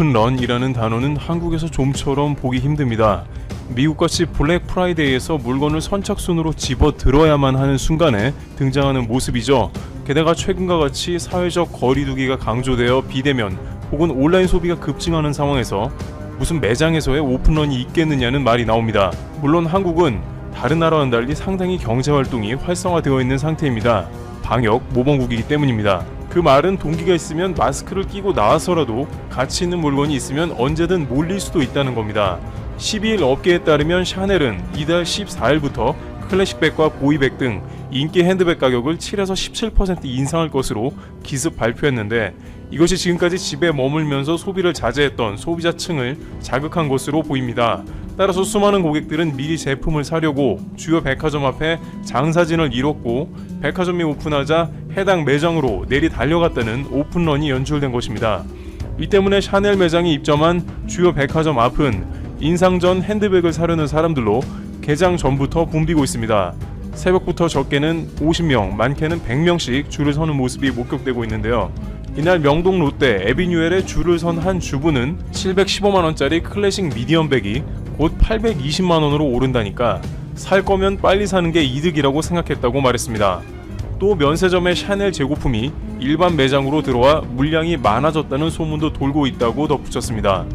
오픈런이라는 단어는 한국에서 좀처럼 보기 힘듭니다. 미국같이 블랙 프라이데이에서 물건을 선착순으로 집어 들어야만 하는 순간에 등장하는 모습이죠. 게다가 최근과 같이 사회적 거리두기가 강조되어 비대면 혹은 온라인 소비가 급증하는 상황에서 무슨 매장에서의 오픈런이 있겠느냐는 말이 나옵니다. 물론 한국은 다른 나라와는 달리 상당히 경제 활동이 활성화되어 있는 상태입니다. 방역 모범국이기 때문입니다. 그 말은 동기가 있으면 마스크를 끼고 나와서라도 가치 있는 물건이 있으면 언제든 몰릴 수도 있다는 겁니다. 12일 업계에 따르면 샤넬은 이달 14일부터 클래식백과 보이백 등 인기 핸드백 가격을 7에서 17% 인상할 것으로 기습 발표했는데 이것이 지금까지 집에 머물면서 소비를 자제했던 소비자층을 자극한 것으로 보입니다. 따라서 수많은 고객들은 미리 제품을 사려고 주요 백화점 앞에 장사진을 이뤘고 백화점이 오픈하자 해당 매장으로 내리 달려갔다는 오픈런이 연출된 것입니다. 이 때문에 샤넬 매장이 입점한 주요 백화점 앞은 인상 전 핸드백을 사려는 사람들로 개장 전부터 붐비고 있습니다. 새벽부터 적게는 50명, 많게는 100명씩 줄을 서는 모습이 목격되고 있는데요. 이날 명동 롯데 에비뉴엘에 줄을 선 한 주부는 715만 원짜리 클래식 미디엄 백이 곧 820만 원으로 오른다니까 살 거면 빨리 사는 게 이득이라고 생각했다고 말했습니다. 또 면세점의 샤넬 재고품이 일반 매장으로 들어와 물량이 많아졌다는 소문도 돌고 있다고 덧붙였습니다.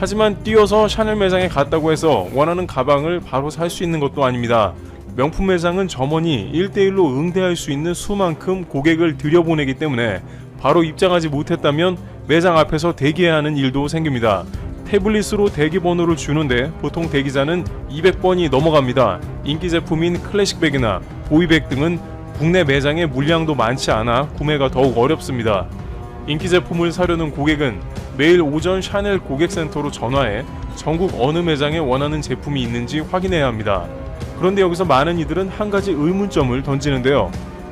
하지만 뛰어서 샤넬 매장에 갔다고 해서 원하는 가방을 바로 살 수 있는 것도 아닙니다. 명품 매장은 점원이 1대1로 응대할 수 있는 수만큼 고객을 들여보내기 때문에 바로 입장하지 못했다면 매장 앞에서 대기해야 하는 일도 생깁니다. 태블릿으로 대기 번호를 주는데 보통 대기자는 200번이 넘어갑니다. 인기 제품인 클래식백이나 보이백 등은 국내 매장에 물량도 많지 않아 구매가 더욱 어렵습니다. 인기 제품을 사려는 고객은 매일 오전 샤넬 고객센터로 전화해 전국 어느 매장에 원하는 제품이 있는지 확인해야 합니다. 그런데 여기서 많은 이들은 한 가지 의문점을 던지는데요.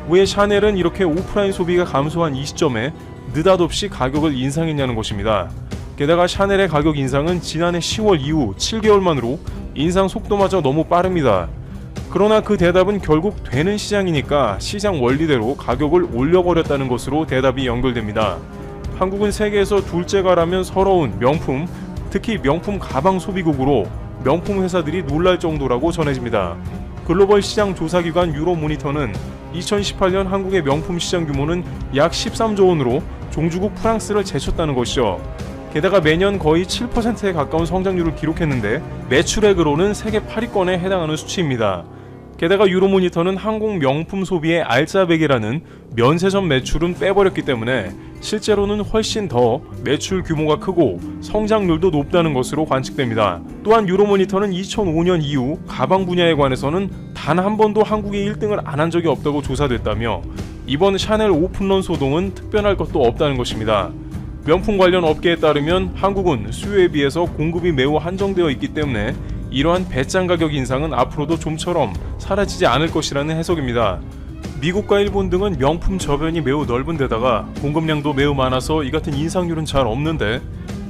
왜 샤넬은 이렇게 오프라인 소비가 감소한 이 시점에 느닷없이 가격을 인상했냐는 것입니다. 게다가 샤넬의 가격 인상은 지난해 10월 이후 7개월 만으로 인상 속도마저 너무 빠릅니다. 그러나 그 대답은 결국 되는 시장이니까 시장 원리대로 가격을 올려버렸다는 것으로 대답이 연결됩니다. 한국은 세계에서 둘째가라면 서러운 명품, 특히 명품 가방 소비국으로 명품 회사들이 놀랄 정도라고 전해집니다. 글로벌 시장 조사기관 유로모니터는 2018년 한국의 명품 시장 규모는 약 13조 원으로 종주국 프랑스를 제쳤다는 것이죠. 게다가 매년 거의 7%에 가까운 성장률을 기록했는데 매출액으로는 세계 8위권에 해당하는 수치입니다. 게다가 유로모니터는 한국 명품 소비의 알짜배기라는 면세점 매출은 빼버렸기 때문에 실제로는 훨씬 더 매출 규모가 크고 성장률도 높다는 것으로 관측됩니다. 또한 유로모니터는 2005년 이후 가방 분야에 관해서는 단 한 번도 한국이 1등을 안 한 적이 없다고 조사됐다며 이번 샤넬 오픈런 소동은 특별할 것도 없다는 것입니다. 명품 관련 업계에 따르면 한국은 수요에 비해서 공급이 매우 한정되어 있기 때문에 이러한 배짱 가격 인상은 앞으로도 좀처럼 사라지지 않을 것이라는 해석입니다. 미국과 일본 등은 명품 저변이 매우 넓은 데다가 공급량도 매우 많아서 이 같은 인상률은 잘 없는데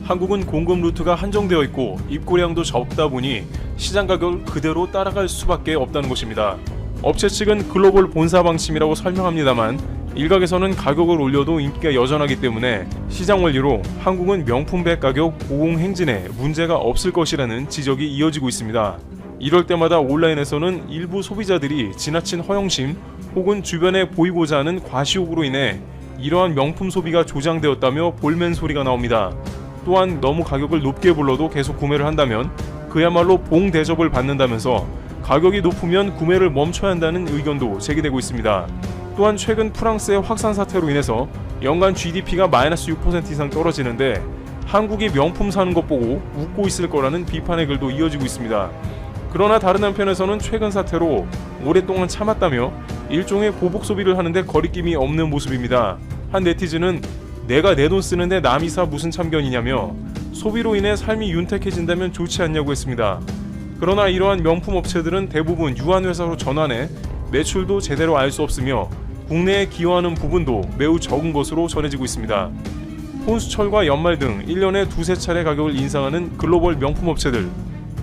한국은 공급 루트가 한정되어 있고 입고량도 적다 보니 시장 가격을 그대로 따라갈 수밖에 없다는 것입니다. 업체 측은 글로벌 본사 방침이라고 설명합니다만 일각에서는 가격을 올려도 인기가 여전하기 때문에 시장 원리로 한국은 명품백 가격 고공 행진에 문제가 없을 것이라는 지적이 이어지고 있습니다. 이럴 때마다 온라인에서는 일부 소비자들이 지나친 허영심 혹은 주변에 보이고자 하는 과시욕으로 인해 이러한 명품 소비가 조장되었다며 볼멘 소리가 나옵니다. 또한 너무 가격을 높게 불러도 계속 구매를 한다면 그야말로 봉 대접을 받는다면서 가격이 높으면 구매를 멈춰야 한다는 의견도 제기되고 있습니다. 또한 최근 프랑스의 확산 사태로 인해서 연간 GDP가 마이너스 6% 이상 떨어지는데 한국이 명품 사는 것 보고 웃고 있을 거라는 비판의 글도 이어지고 있습니다. 그러나 다른 한편에서는 최근 사태로 오랫동안 참았다며 일종의 보복 소비를 하는데 거리낌이 없는 모습입니다. 한 네티즌은 내가 내 돈 쓰는데 남이 사 무슨 참견이냐며 소비로 인해 삶이 윤택해진다면 좋지 않냐고 했습니다. 그러나 이러한 명품 업체들은 대부분 유한 회사로 전환해 매출도 제대로 알 수 없으며 국내에 기여하는 부분도 매우 적은 것으로 전해지고 있습니다. 혼수철과 연말 등 1년에 두세 차례 가격을 인상하는 글로벌 명품 업체들.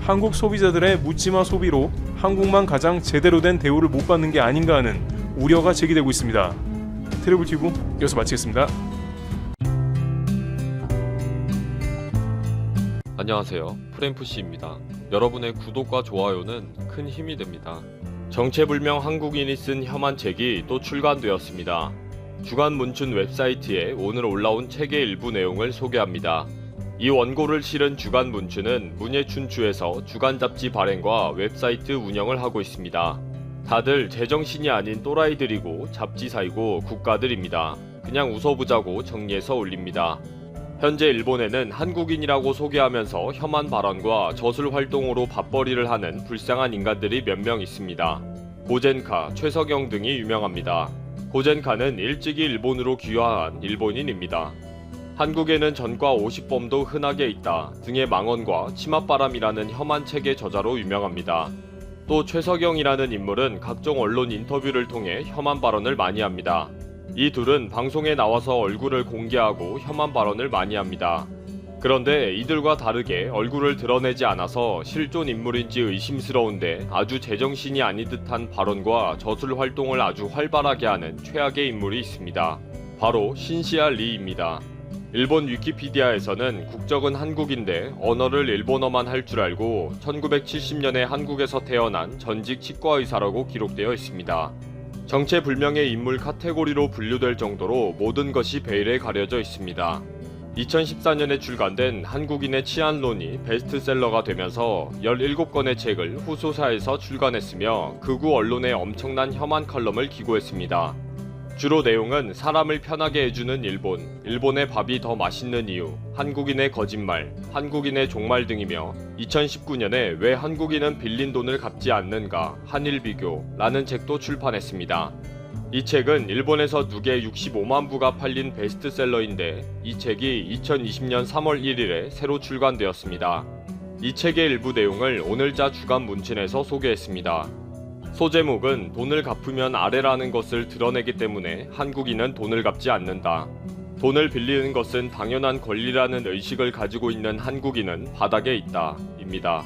한국 소비자들의 묻지마 소비로 한국만 가장 제대로 된 대우를 못 받는 게 아닌가 하는 우려가 제기되고 있습니다. 트래블 튜브 여기서 마치겠습니다. 안녕하세요. 프랭프씨입니다. 여러분의 구독과 좋아요는 큰 힘이 됩니다. 정체불명 한국인이 쓴 혐한 책이 또 출간되었습니다. 주간 문춘 웹사이트에 오늘 올라온 책의 일부 내용을 소개합니다. 이 원고를 실은 주간 문춘은 문예춘추에서 주간 잡지 발행과 웹사이트 운영을 하고 있습니다. 다들 제정신이 아닌 또라이들이고 잡지사이고 국가들입니다. 그냥 웃어보자고 정리해서 올립니다. 현재 일본에는 한국인이라고 소개하면서 혐한 발언과 저술 활동으로 밥벌이를 하는 불쌍한 인간들이 몇 명 있습니다. 고젠카, 최석영 등이 유명합니다. 고젠카는 일찍이 일본으로 귀화한 일본인입니다. 한국에는 전과 50범도 흔하게 있다 등의 망언과 치맛바람이라는 혐한 책의 저자로 유명합니다. 또 최석영이라는 인물은 각종 언론 인터뷰를 통해 혐한 발언을 많이 합니다. 이 둘은 방송에 나와서 얼굴을 공개하고 혐한 발언을 많이 합니다. 그런데 이들과 다르게 얼굴을 드러내지 않아서 실존 인물인지 의심스러운데 아주 제정신이 아닌 듯한 발언과 저술 활동을 아주 활발하게 하는 최악의 인물이 있습니다. 바로 신시아 리입니다. 일본 위키피디아에서는 국적은 한국인데 언어를 일본어만 할 줄 알고 1970년에 한국에서 태어난 전직 치과의사라고 기록되어 있습니다. 정체불명의 인물 카테고리로 분류될 정도로 모든 것이 베일에 가려져 있습니다. 2014년에 출간된 한국인의 치안론이 베스트셀러가 되면서 17권의 책을 후소사에서 출간했으며 극우 언론에 엄청난 혐한 컬럼을 기고했습니다. 주로 내용은 사람을 편하게 해주는 일본, 일본의 밥이 더 맛있는 이유, 한국인의 거짓말, 한국인의 종말 등이며 2019년에 왜 한국인은 빌린 돈을 갚지 않는가, 한일 비교라는 책도 출판했습니다. 이 책은 일본에서 누계 65만 부가 팔린 베스트셀러인데 이 책이 2020년 3월 1일에 새로 출간되었습니다. 이 책의 일부 내용을 오늘자 주간 문춘에서 소개했습니다. 소제목은 돈을 갚으면 아래라는 것을 드러내기 때문에 한국인은 돈을 갚지 않는다. 돈을 빌리는 것은 당연한 권리라는 의식을 가지고 있는 한국인은 바닥에 있다. 입니다.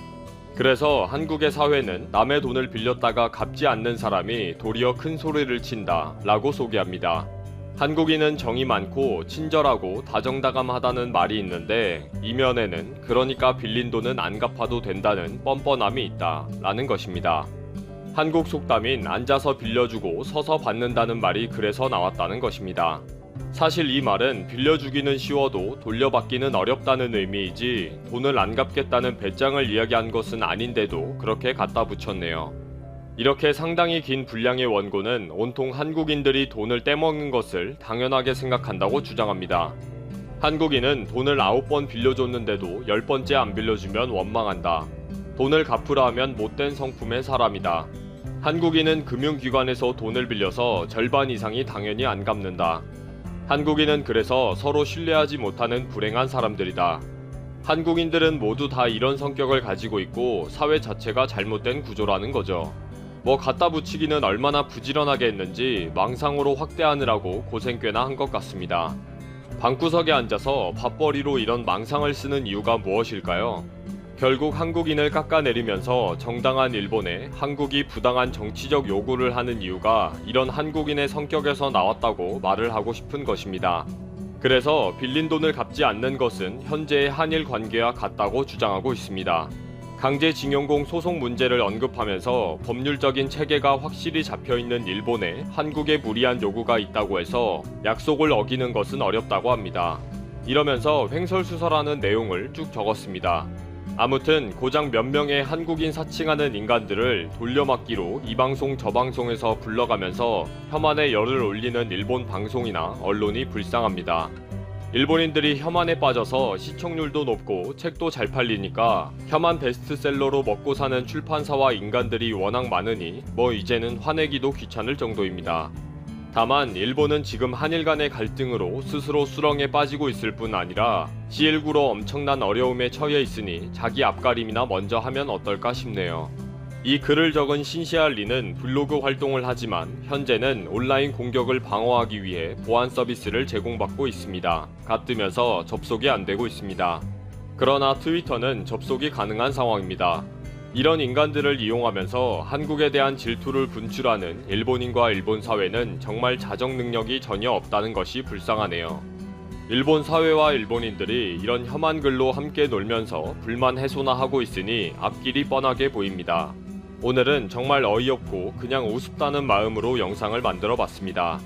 그래서 한국의 사회는 남의 돈을 빌렸다가 갚지 않는 사람이 도리어 큰 소리를 친다. 라고 소개합니다. 한국인은 정이 많고 친절하고 다정다감하다는 말이 있는데 이면에는 그러니까 빌린 돈은 안 갚아도 된다는 뻔뻔함이 있다. 라는 것입니다. 한국 속담인 앉아서 빌려주고 서서 받는다는 말이 그래서 나왔다는 것입니다. 사실 이 말은 빌려주기는 쉬워도 돌려받기는 어렵다는 의미이지 돈을 안 갚겠다는 배짱을 이야기한 것은 아닌데도 그렇게 갖다 붙였네요. 이렇게 상당히 긴 분량의 원고는 온통 한국인들이 돈을 떼먹는 것을 당연하게 생각한다고 주장합니다. 한국인은 돈을 9번 빌려줬는데도 10번째 안 빌려주면 원망한다. 돈을 갚으라 하면 못된 성품의 사람이다. 한국인은 금융기관에서 돈을 빌려서 절반 이상이 당연히 안 갚는다. 한국인은 그래서 서로 신뢰하지 못하는 불행한 사람들이다. 한국인들은 모두 다 이런 성격을 가지고 있고 사회 자체가 잘못된 구조라는 거죠. 뭐 갖다 붙이기는 얼마나 부지런하게 했는지 망상으로 확대하느라고 고생 꽤나 한 것 같습니다. 방구석에 앉아서 밥벌이로 이런 망상을 쓰는 이유가 무엇일까요? 결국 한국인을 깎아내리면서 정당한 일본에 한국이 부당한 정치적 요구를 하는 이유가 이런 한국인의 성격에서 나왔다고 말을 하고 싶은 것입니다. 그래서 빌린 돈을 갚지 않는 것은 현재의 한일 관계와 같다고 주장하고 있습니다. 강제징용공 소송 문제를 언급하면서 법률적인 체계가 확실히 잡혀 있는 일본에 한국에 무리한 요구가 있다고 해서 약속을 어기는 것은 어렵다고 합니다. 이러면서 횡설수설하는 내용을 쭉 적었습니다. 아무튼 고작 몇 명의 한국인 사칭하는 인간들을 돌려막기로 이 방송 저 방송에서 불러가면서 혐한의 열을 올리는 일본 방송이나 언론이 불쌍합니다. 일본인들이 혐한에 빠져서 시청률도 높고 책도 잘 팔리니까 혐한 베스트셀러로 먹고 사는 출판사와 인간들이 워낙 많으니 뭐 이제는 화내기도 귀찮을 정도입니다. 다만 일본은 지금 한일 간의 갈등으로 스스로 수렁에 빠지고 있을 뿐 아니라 CL9로 엄청난 어려움에 처해 있으니 자기 앞가림이나 먼저 하면 어떨까 싶네요. 이 글을 적은 신시아 리는 블로그 활동을 하지만 현재는 온라인 공격을 방어하기 위해 보안 서비스를 제공받고 있습니다. 갓뜨면서 접속이 안 되고 있습니다. 그러나 트위터는 접속이 가능한 상황입니다. 이런 인간들을 이용하면서 한국에 대한 질투를 분출하는 일본인과 일본 사회는 정말 자정 능력이 전혀 없다는 것이 불쌍하네요. 일본 사회와 일본인들이 이런 혐한 글로 함께 놀면서 불만 해소나 하고 있으니 앞길이 뻔하게 보입니다. 오늘은 정말 어이없고 그냥 우습다는 마음으로 영상을 만들어 봤습니다.